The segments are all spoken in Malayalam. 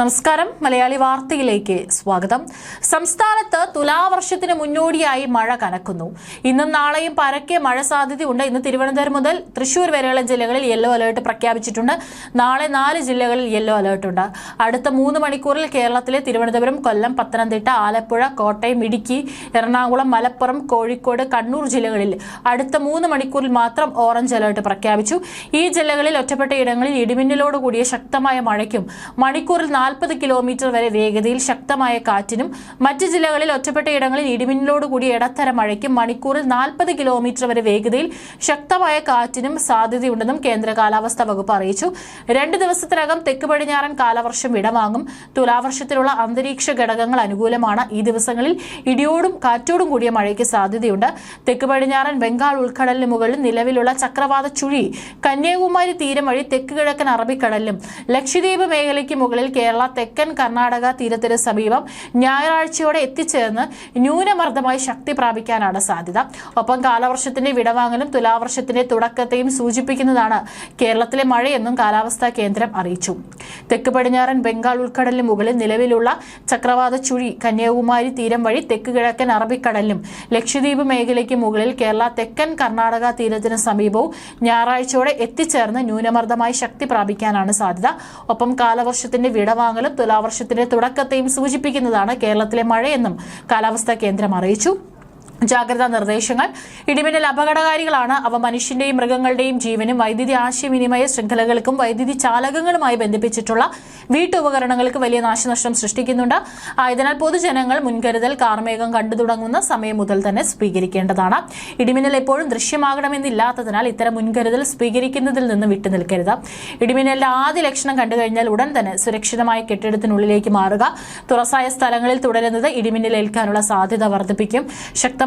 നമസ്കാരം. മലയാളി വാർത്തയിലേക്ക് സ്വാഗതം. സംസ്ഥാനത്ത് തുലാവർഷത്തിന് മുന്നോടിയായി മഴ കനക്കുന്നു. ഇന്നും നാളെയും പരക്കെ മഴ സാധ്യതയുണ്ട്. ഇന്ന് തിരുവനന്തപുരം മുതൽ തൃശൂർ വരെയുള്ള ജില്ലകളിൽ യെല്ലോ അലേർട്ട് പ്രഖ്യാപിച്ചിട്ടുണ്ട്. നാളെ നാല് ജില്ലകളിൽ യെല്ലോ അലേർട്ടുണ്ട് അടുത്ത മൂന്ന് മണിക്കൂറിൽ കേരളത്തിലെ തിരുവനന്തപുരം കൊല്ലം പത്തനംതിട്ട ആലപ്പുഴ കോട്ടയം ഇടുക്കി എറണാകുളം മലപ്പുറം കോഴിക്കോട് കണ്ണൂർ ജില്ലകളിൽ അടുത്ത മൂന്ന് മണിക്കൂറിൽ മാത്രം ഓറഞ്ച് അലേർട്ട് പ്രഖ്യാപിച്ചു. ഈ ജില്ലകളിൽ ഒറ്റപ്പെട്ട ഇടങ്ങളിൽ ഇടിമിന്നലോട് കൂടിയ ശക്തമായ മഴയ്ക്കും മണിക്കൂറിൽ നാൽപ്പത് കിലോമീറ്റർ വരെ വേഗതയിൽ ശക്തമായ കാറ്റിനും മറ്റ് ജില്ലകളിൽ ഒറ്റപ്പെട്ട ഇടങ്ങളിൽ ഇടിമിന്നലോടുകൂടി ഇടത്തര മഴയ്ക്കും മണിക്കൂറിൽ നാൽപ്പത് കിലോമീറ്റർ വരെ വേഗതയിൽ ശക്തമായ കാറ്റിനും സാധ്യതയുണ്ടെന്നും കേന്ദ്ര കാലാവസ്ഥാ വകുപ്പ് അറിയിച്ചു. രണ്ട് ദിവസത്തിനകം തെക്ക് പടിഞ്ഞാറൻ കാലവർഷം ഇടമാങ്ങും തുലാവർഷത്തിലുള്ള അന്തരീക്ഷ ഘടകങ്ങൾ അനുകൂലമാണ്. ഈ ദിവസങ്ങളിൽ ഇടിയോടും കാറ്റോടും കൂടിയ മഴയ്ക്ക് സാധ്യതയുണ്ട്. തെക്ക് പടിഞ്ഞാറൻ ബംഗാൾ ഉൾക്കടലിന് മുകളിൽ നിലവിലുള്ള ചക്രവാത ചുഴി കന്യാകുമാരി തീരം വഴി തെക്ക് കിഴക്കൻ അറബിക്കടലിലും ലക്ഷദ്വീപ് മേഖലയ്ക്ക് മുകളിൽ കേരള തെക്കൻ കർണാടക തീരത്തിന് സമീപം ഞായറാഴ്ചയോടെ എത്തിച്ചേർന്ന് ന്യൂനമർദ്ദമായി ശക്തി പ്രാപിക്കാനാണ് സാധ്യത. ഒപ്പം കാലവർഷത്തിന്റെ വിടവാങ്ങലും തുലാവർഷത്തിന്റെ തുടക്കത്തെയും സൂചിപ്പിക്കുന്നതാണ് കേരളത്തിലെ മഴയെന്നും കാലാവസ്ഥാ കേന്ദ്രം അറിയിച്ചു. തെക്ക് പടിഞ്ഞാറൻ ബംഗാൾ ഉൾക്കടലിന് മുകളിൽ നിലവിലുള്ള ചക്രവാത ചുഴി കന്യാകുമാരി തീരം വഴി തെക്ക് കിഴക്കൻ അറബിക്കടലിലും ലക്ഷദ്വീപ് മേഖലയ്ക്ക് മുകളിൽ കേരള തെക്കൻ കർണാടക തീരത്തിന് സമീപവും ഞായറാഴ്ചയോടെ എത്തിച്ചേർന്ന് ന്യൂനമർദ്ദമായി ശക്തി പ്രാപിക്കാനാണ് സാധ്യത. ഒപ്പം കാലവർഷത്തിന്റെ വിടവാങ്ങലും തുലാവർഷത്തിന്റെ തുടക്കത്തെയും സൂചിപ്പിക്കുന്നതാണ് കേരളത്തിലെ മഴയെന്നും കാലാവസ്ഥാ കേന്ദ്രം അറിയിച്ചു ജാഗ്രതാ നിർദ്ദേശങ്ങൾ. ഇടിമിന്നൽ അപകടകാരികളാണ്. അവ മനുഷ്യന്റെയും മൃഗങ്ങളുടെയും ജീവനും വൈദ്യുതി ആശയവിനിമയ ശൃംഖലകൾക്കും വൈദ്യുതി ചാലകങ്ങളുമായി ബന്ധിപ്പിച്ചിട്ടുള്ള വീട്ടുപകരണങ്ങൾക്ക് വലിയ നാശനഷ്ടം സൃഷ്ടിക്കുന്നുണ്ട്. ആയതിനാൽ പൊതുജനങ്ങൾ മുൻകരുതൽ കാർമേഘം കണ്ടു തുടങ്ങുന്ന സമയം മുതൽ തന്നെ സ്വീകരിക്കേണ്ടതാണ്. ഇടിമിന്നൽ എപ്പോഴും ദൃശ്യമാകണമെന്നില്ലാത്തതിനാൽ ഇത്തരം മുൻകരുതൽ സ്വീകരിക്കുന്നതിൽ നിന്ന് വിട്ടുനിൽക്കരുത്. ഇടിമിന്നലിന്റെ ആദ്യ ലക്ഷണം കണ്ടുകഴിഞ്ഞാൽ ഉടൻ തന്നെ സുരക്ഷിതമായ കെട്ടിടത്തിനുള്ളിലേക്ക് മാറുക. തുറസായ സ്ഥലങ്ങളിൽ തുടരുന്നത് ഇടിമിന്നൽ ഏൽക്കാനുള്ള സാധ്യത വർദ്ധിപ്പിക്കും. ശക്തമായ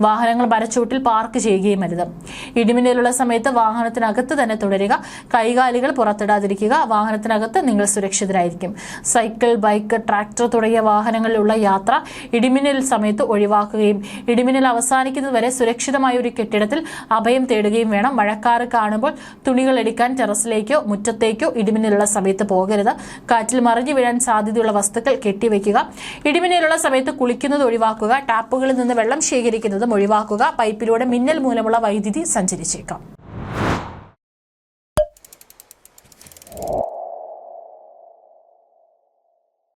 വാഹനങ്ങൾ മരച്ചൂട്ടിൽ പാർക്ക് ചെയ്യുകയും അരുത്. ഇടിമിന്നലുള്ള സമയത്ത് വാഹനത്തിനകത്ത് തന്നെ തുടരുക. കൈകാലികൾ പുറത്തിടാതിരിക്കുക. വാഹനത്തിനകത്ത് നിങ്ങൾ സുരക്ഷിതരായിരിക്കും. സൈക്കിൾ ബൈക്ക് ട്രാക്ടർ തുടങ്ങിയ വാഹനങ്ങളിലുള്ള യാത്ര ഇടിമിന്നൽ സമയത്ത് ഒഴിവാക്കുകയും ഇടിമിന്നൽ അവസാനിക്കുന്നതുവരെ സുരക്ഷിതമായ ഒരു കെട്ടിടത്തിൽ അഭയം തേടുകയും വേണം. മഴക്കാറ് കാണുമ്പോൾ തുണികൾ എടുക്കാൻ ടെറസിലേക്കോ മുറ്റത്തേക്കോ ഇടിമിന്നലുള്ള സമയത്ത് പോകരുത്. കാറ്റിൽ മറിഞ്ഞു വീഴാൻ സാധ്യതയുള്ള വസ്തുക്കൾ കെട്ടിവെക്കുക. ഇടിമിന്നലുള്ള സമയത്ത് കുളിക്കുന്നത് ഒഴിവാക്കുക. ടാപ്പുകളിൽ നിന്ന് വെള്ളം ശേഖരിക്കുന്നതും ഒഴിവാക്കുക പൈപ്പിലൂടെ മിന്നൽ മൂലമുള്ള വൈദ്യുതി സഞ്ചരിച്ചേക്കാം.